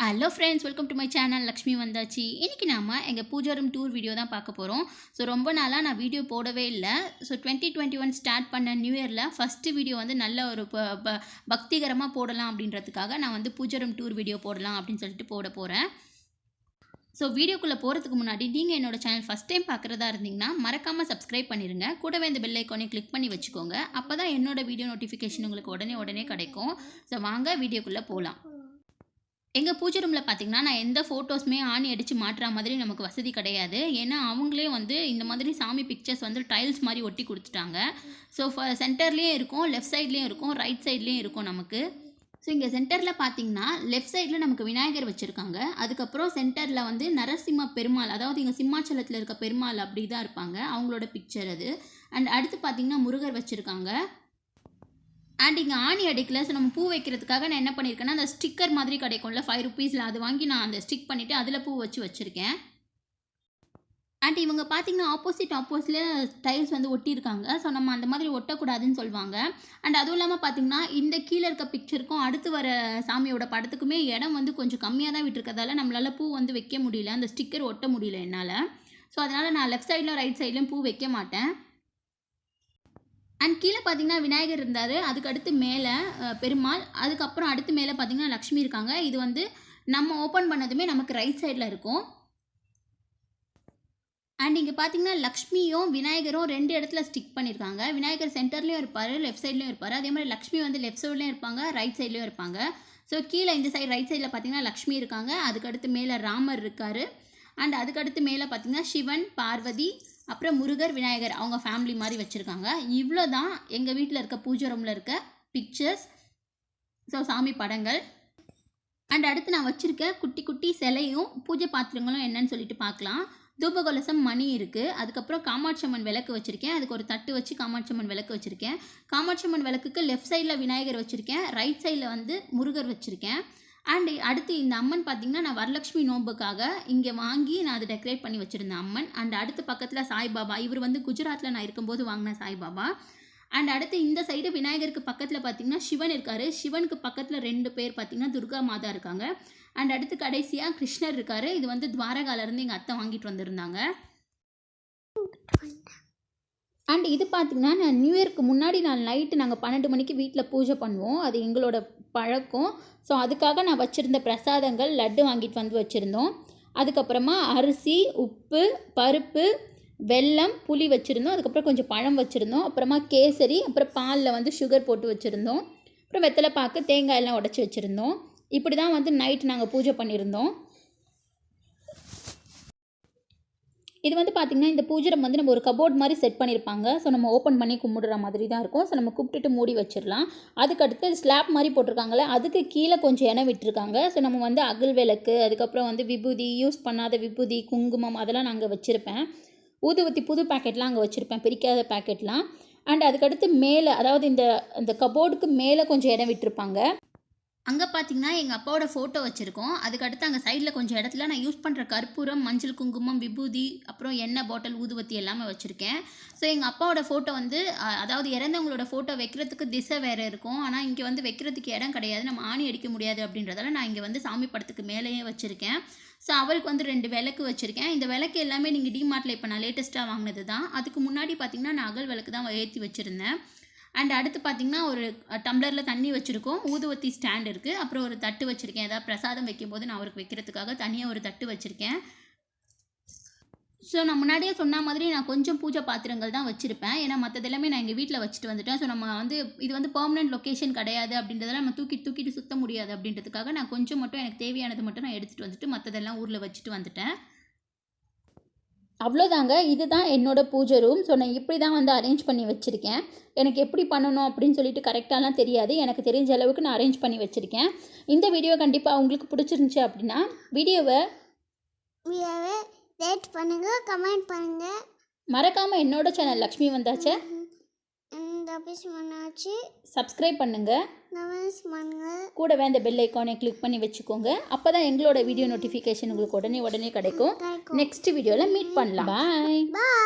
Hello friends welcome to my channel Lakshmi வந்தாச்சு இன்றைக்கி நாம் எங்கள் பூஜா ரூம் டூர் வீடியோ தான் பார்க்க போகிறோம் ஸோ ரொம்ப நாளாக நான் வீடியோ போடவே இல்லை. So twenty twenty one start பண்ண நியூ இயரில் ஃபஸ்ட்டு வீடியோ வந்து நல்ல ஒரு ப- ப- பக்திகரமாக போடலாம் அப்படின்றதுக்காக நான் வந்து பூஜா ரூம் டூர் வீடியோ போடலாம் அப்படின்னு சொல்லிட்டு போட போகிறேன் ஸோ வீடியோக்குள்ளே போகிறதுக்கு முன்னாடி நீங்கள் என்னோடய சேனல் ஃபஸ்ட் டைம் பார்க்குறதா இருந்தீங்கன்னா மறக்காமல் சப்ஸ்கிரைப் பண்ணிடுங்க கூடவே இந்த பெல் ஐக்கானே கிளிக் பண்ணி வச்சுக்கோங்க. அப்போ தான் என்னோடய வீடியோ நோட்டிஃபிகேஷன் உங்களுக்கு உடனே உடனே கிடைக்கும். ஸோ வாங்க வீடியோக்குள்ளே போகலாம் எங்கள் பூஜை ரூமில் பார்த்திங்கன்னா நான் எந்த ஃபோட்டோஸுமே ஆணி அடித்து மாட்டுற மாதிரி நமக்கு வசதி கிடையாது. ஏன்னா அவங்களே வந்து இந்த மாதிரி சாமி பிக்சர்ஸ் வந்து டைல்ஸ் மாதிரி ஒட்டி கொடுத்துட்டாங்க. ஸோ சென்டர்லேயும் இருக்கும் லெஃப்ட் சைட்லேயும் இருக்கும் ரைட் சைட்லேயும் இருக்கும் நமக்கு. ஸோ இங்கே சென்டரில் பார்த்தீங்கன்னா லெஃப்ட் சைடில் நமக்கு விநாயகர் வச்சுருக்காங்க. அதுக்கப்புறம் சென்டரில் வந்து நரசிம்ம பெருமாள் அதாவது இங்கே சிம்மாச்சலத்தில் இருக்க பெருமாள் அப்படி தான் இருப்பாங்க அவங்களோட பிக்சர் அது. அண்ட் அடுத்து பார்த்திங்கன்னா முருகர் வச்சுருக்காங்க. அண்ட் இங்கே ஆணி அடிக்கல ஸோ நம்ம பூ வைக்கிறதுக்காக நான் என்ன பண்ணியிருக்கேன்னா அந்த ஸ்டிக்கர் மாதிரி கிடைக்கும்ல ஃபைவ் ருபீஸில் அது வாங்கி நான் அந்த ஸ்டிக் பண்ணிவிட்டு அதில் பூ வச்சு வச்சுருக்கேன். அண்ட் இவங்க பார்த்தீங்கன்னா ஆப்போசிட் ஆப்போசிட்டில் டைல்ஸ் வந்து ஒட்டியிருக்காங்க. ஸோ நம்ம அந்த மாதிரி ஒட்டக்கூடாதுன்னு சொல்லுவாங்க. அண்ட் அதுவும் இல்லாமல் பார்த்தீங்கன்னா இந்த கீழே இருக்க பிக்சருக்கும் அடுத்து வர சாமியோட படத்துக்குமே இடம் வந்து கொஞ்சம் கம்மியாக தான் விட்டுருக்கதால நம்மளால் பூ வந்து வைக்க முடியல. அந்த ஸ்டிக்கர் ஒட்ட முடியல என்னால். ஸோ அதனால் நான் லெஃப்ட் சைட்லையும் ரைட் சைட்லையும் பூ வைக்க மாட்டேன். அண்ட் கீழே பார்த்தீங்கன்னா விநாயகர் இருந்தார். அதுக்கு அடுத்து மேலே பெருமாள். அதுக்கப்புறம் அடுத்து மேலே பார்த்தீங்கன்னா லக்ஷ்மி இருக்காங்க. இது வந்து நம்ம ஓப்பன் பண்ணதுமே நமக்கு ரைட் சைடில் இருக்கும். அண்ட் இங்கே பார்த்தீங்கன்னா லக்ஷ்மியும் விநாயகரும் ரெண்டு இடத்துல ஸ்டிக் பண்ணியிருக்காங்க. விநாயகர் சென்டர்லேயும் இருப்பார் லெஃப்ட் சைட்லேயும் இருப்பார். அதே மாதிரி லக்ஷ்மி வந்து லெஃப்ட் சைட்லேயும் இருப்பாங்க ரைட் சைட்லேயும் இருப்பாங்க. ஸோ கீழே இந்த சைடு ரைட் சைடில் பார்த்தீங்கன்னா லக்ஷ்மி இருக்காங்க. அதுக்கடுத்து மேலே ராமர் இருக்கார். அண்ட் அதுக்கடுத்து மேலே பார்த்தீங்கன்னா சிவன் பார்வதி அப்புறம் முருகர் விநாயகர் அவங்க ஃபேமிலி மாதிரி வச்சுருக்காங்க. இவ்வளோ தான் எங்கள் வீட்டில் இருக்க பூஜை ரூமில் இருக்க பிக்சர்ஸ் ஸோ சாமி படங்கள். அண்ட் அடுத்து நான் வச்சுருக்க குட்டி குட்டி சிலையும் பூஜை பாத்திரங்களும் என்னன்னு சொல்லிட்டு பார்க்கலாம் தூபகோலசம் மணி இருக்குது அதுக்கப்புறம் காமாட்சி அம்மன் விளக்கு வச்சுருக்கேன். அதுக்கு ஒரு தட்டு வச்சு காமாட்சி அம்மன் விளக்கு வச்சுருக்கேன். காமாட்சி அம்மன் விளக்குக்கு லெஃப்ட் சைடில் விநாயகர் வச்சுருக்கேன். ரைட் சைடில் வந்து முருகர் வச்சுருக்கேன். அண்ட் அடுத்து இந்த அம்மன் பார்த்திங்கன்னா நான் வரலட்சுமி நோம்புக்காக இங்கே வாங்கி நான் அதை டெக்கரேட் பண்ணி வச்சுருந்தேன் அம்மன். அண்ட் அடுத்து பக்கத்தில் சாய்பாபா இவர் வந்து குஜராத்தில் நான் இருக்கும்போது வாங்கின சாய்பாபா. அண்ட் அடுத்து இந்த சைடு விநாயகருக்கு பக்கத்தில் பார்த்தீங்கன்னா சிவன் இருக்கார். சிவனுக்கு பக்கத்தில் ரெண்டு பேர் பார்த்தீங்கன்னா துர்கா மாதா இருக்காங்க. அண்ட் அடுத்து கடைசியாக கிருஷ்ணர் இருக்கார். இது வந்து துவாரகாலேருந்து எங்கள் அத்தை வாங்கிட்டு வந்திருந்தாங்க. அண்ட் இது பார்த்திங்கன்னா நான் நியூ இயர்க்கு முன்னாடி நான் நைட்டு நாங்கள் பன்னெண்டு மணிக்கு வீட்டில் பூஜை பண்ணுவோம். அது எங்களோட பழக்கம். ஸோ அதுக்காக நான் வச்சுருந்த பிரசாதங்கள் லட்டு வாங்கிட்டு வந்து வச்சுருந்தோம். அதுக்கப்புறமா அரிசி உப்பு பருப்பு வெல்லம் புளி வச்சுருந்தோம். அதுக்கப்புறம் கொஞ்சம் பழம் வச்சுருந்தோம். அப்புறமா கேசரி அப்புறம் பாலில் வந்து சுகர் போட்டு வச்சுருந்தோம். அப்புறம் வெத்தலை பாக்கு தேங்காய் எல்லாம் உடச்சி வச்சுருந்தோம். இப்படி தான் வந்து நைட் நாங்கள் பூஜை பண்ணியிருந்தோம். இது வந்து பார்த்திங்கன்னா இந்த பூஜரம் வந்து நம்ம ஒரு கபோர்ட் மாதிரி செட் பண்ணியிருப்பாங்க ஸோ நம்ம ஓப்பன் பண்ணி கும்பிடுற மாதிரி தான் இருக்கும். ஸோ நம்ம கூப்பிட்டுட்டு மூடி வச்சிடலாம். அதுக்கடுத்து ஸ்லாப் மாதிரி போட்டிருக்காங்களே அதுக்கு கீழே கொஞ்சம் இடம் விட்டுருக்காங்க. ஸோ நம்ம வந்து அகல் விளக்கு அதுக்கப்புறம் வந்து விபூதி யூஸ் பண்ணாத விபூதி குங்குமம் அதெல்லாம் நான் அங்கே வச்சுருப்பேன். ஊதுவத்தி புது பேக்கெட்லாம் அங்கே வச்சுருப்பேன் பிரிக்காத பேக்கெட்லாம் அண்ட் அதுக்கடுத்து மேலே அதாவது இந்த இந்த கபோர்டுக்கு மேலே கொஞ்சம் இடம் விட்டுருப்பாங்க. அங்கே பார்த்தீங்கன்னா எங்கள் அப்பாவோட ஃபோட்டோ வச்சுருக்கோம். அதுக்கடுத்து அங்கே சைடில் கொஞ்சம் இடத்துல நான் யூஸ் பண்ணுற கற்பூரம் மஞ்சள் குங்குமம் விபூதி அப்புறம் எண்ணெய் பாட்டில் ஊதுவத்தி எல்லாமே வச்சுருக்கேன். ஸோ எங்கள் அப்பாவோட ஃபோட்டோ வந்து அதாவது இறந்தவங்களோட ஃபோட்டோ வைக்கிறதுக்கு திசை வேறு இருக்கும். ஆனால் இங்கே வந்து வைக்கிறதுக்கு இடம் கிடையாது. நம்ம ஆணி அடிக்க முடியாது அப்படின்றதால நான் இங்கே வந்து சாமி படத்துக்கு மேலேயே வச்சுருக்கேன். ஸோ அவருக்கு வந்து ரெண்டு விளக்கு வச்சுருக்கேன். இந்த விளக்கு எல்லாமே நீங்கள் டிமார்ட்டில் இப்போ நான் லேட்டஸ்ட்டாக வாங்கினது தான் அதுக்கு முன்னாடி பார்த்தீங்கன்னா நான் அகல் விளக்கு தான் ஏற்றி வச்சுருந்தேன். அண்ட் அடுத்து பார்த்தீங்கன்னா ஒரு டம்ளரில் தண்ணி வச்சுருக்கோம். ஊதுவத்தி ஸ்டாண்ட் இருக்குது அப்புறம் ஒரு தட்டு வச்சுருக்கேன். ஏதாவது பிரசாதம் வைக்கும்போது நான் அவருக்கு வைக்கிறதுக்காக தனியாக ஒரு தட்டு வச்சுருக்கேன். ஸோ நான் முன்னாடியே சொன்ன மாதிரி நான் கொஞ்சம் பூஜை பாத்திரங்கள் தான் வச்சுருப்பேன். ஏன்னா மற்றது எல்லாமே நான் எங்கள் வீட்டில் வச்சுட்டு வந்துட்டேன். ஸோ நம்ம வந்து இது வந்து பர்மனெண்ட் லொக்கேஷன் கிடையாது அப்படின்றதெல்லாம் நம்ம தூக்கிட்டு தூக்கிட்டு சுத்த முடியாது அப்படின்றதுக்காக நான் கொஞ்சம் மட்டும் எனக்கு தேவையானது மட்டும் நான் எடுத்துகிட்டு வந்துட்டு மற்றதெல்லாம் ஊரில் வச்சுட்டு வந்துட்டேன். அவ்வளோதாங்க. இதுதான் என்னோட பூஜை ரூம் ஸோ நான் இப்படி தான் வந்து அரேஞ்ச் பண்ணி வச்சுருக்கேன். எனக்கு எப்படி பண்ணணும் அப்படின்னு சொல்லிட்டு கரெக்டாலாம் தெரியாது. எனக்கு தெரிஞ்ச அளவுக்கு நான் அரேஞ்ச் பண்ணி வச்சுருக்கேன். இந்த வீடியோ கண்டிப்பாக உங்களுக்கு பிடிச்சிருந்துச்சி அப்படின்னா வீடியோவை வீடியோவை லைக் பண்ணுங்க கமெண்ட் பண்ணுங்க. மறக்காமல் என்னோட சேனல் லக்ஷ்மி வந்தாச்சே? ஆஃபீஸ் பண்ணாச்சு சப்ஸ்கிரைப் பண்ணுங்கள் கமெண்ட்ஸ் பண்ணுங்க கூடவே அந்த பெல் ஐக்கானை கிளிக் பண்ணி வச்சுக்கோங்க. அப்போ தான் எங்களோட வீடியோ நோட்டிஃபிகேஷன் உங்களுக்கு உடனே உடனே கிடைக்கும். கிடைக்கும். நெக்ஸ்ட் வீடியோவில் மீட் பண்ணலாம். பாய் பாய்